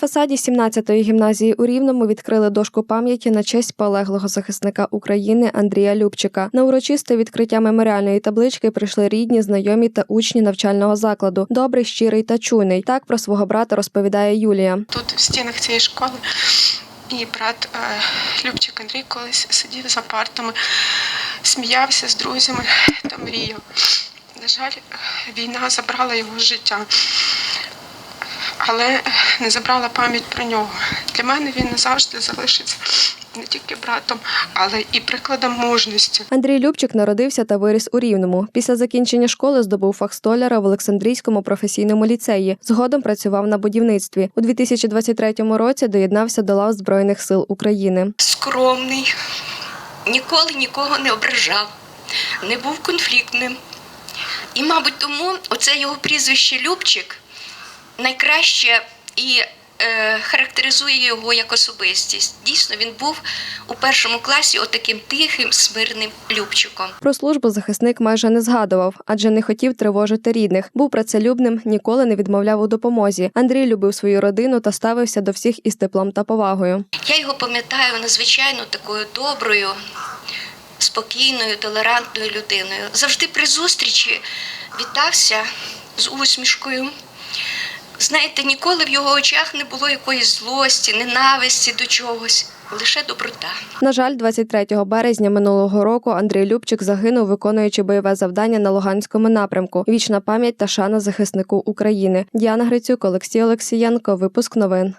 фасаді 17-ї гімназії у Рівному відкрили дошку пам'яті на честь полеглого захисника України Андрія Любчика. На урочисте відкриття меморіальної таблички прийшли рідні, знайомі та учні навчального закладу. Добрий, щирий та чуйний. Так про свого брата розповідає Юлія. Тут в стінах цієї школи і брат е, Любчик Андрій колись сидів за партами, сміявся з друзями та мріяв. На жаль, війна забрала його життя, але не забрала пам'ять про нього. Для мене він назавжди залишиться не тільки братом, але і прикладом мужності. Андрій Любчик народився та виріс у Рівному. Після закінчення школи здобув фах столяра в Олександрійському професійному ліцеї. Згодом працював на будівництві. У 2023 році доєднався до лав Збройних сил України. скромний, ніколи нікого не ображав, не був конфліктним. І, мабуть, тому оце його прізвище Любчик найкраще і е, характеризує його як особистість. Дійсно, він був у першому класі отаким тихим, смирним Любчиком. Про службу захисник майже не згадував, адже не хотів тривожити рідних. Був працелюбним, ніколи не відмовляв у допомозі. Андрій любив свою родину та ставився до всіх із теплом та повагою. Я його пам'ятаю надзвичайно такою доброю, спокійною, толерантною людиною. Завжди при зустрічі вітався з усмішкою. Знаєте, ніколи в його очах не було якоїсь злості, ненависті до чогось, лише доброта. На жаль, 23 березня минулого року Андрій Любчик загинув, виконуючи бойове завдання на Луганському напрямку. Вічна пам'ять та шана захиснику України. Діана Грицюк, Олексій Олексієнко. Випуск новин.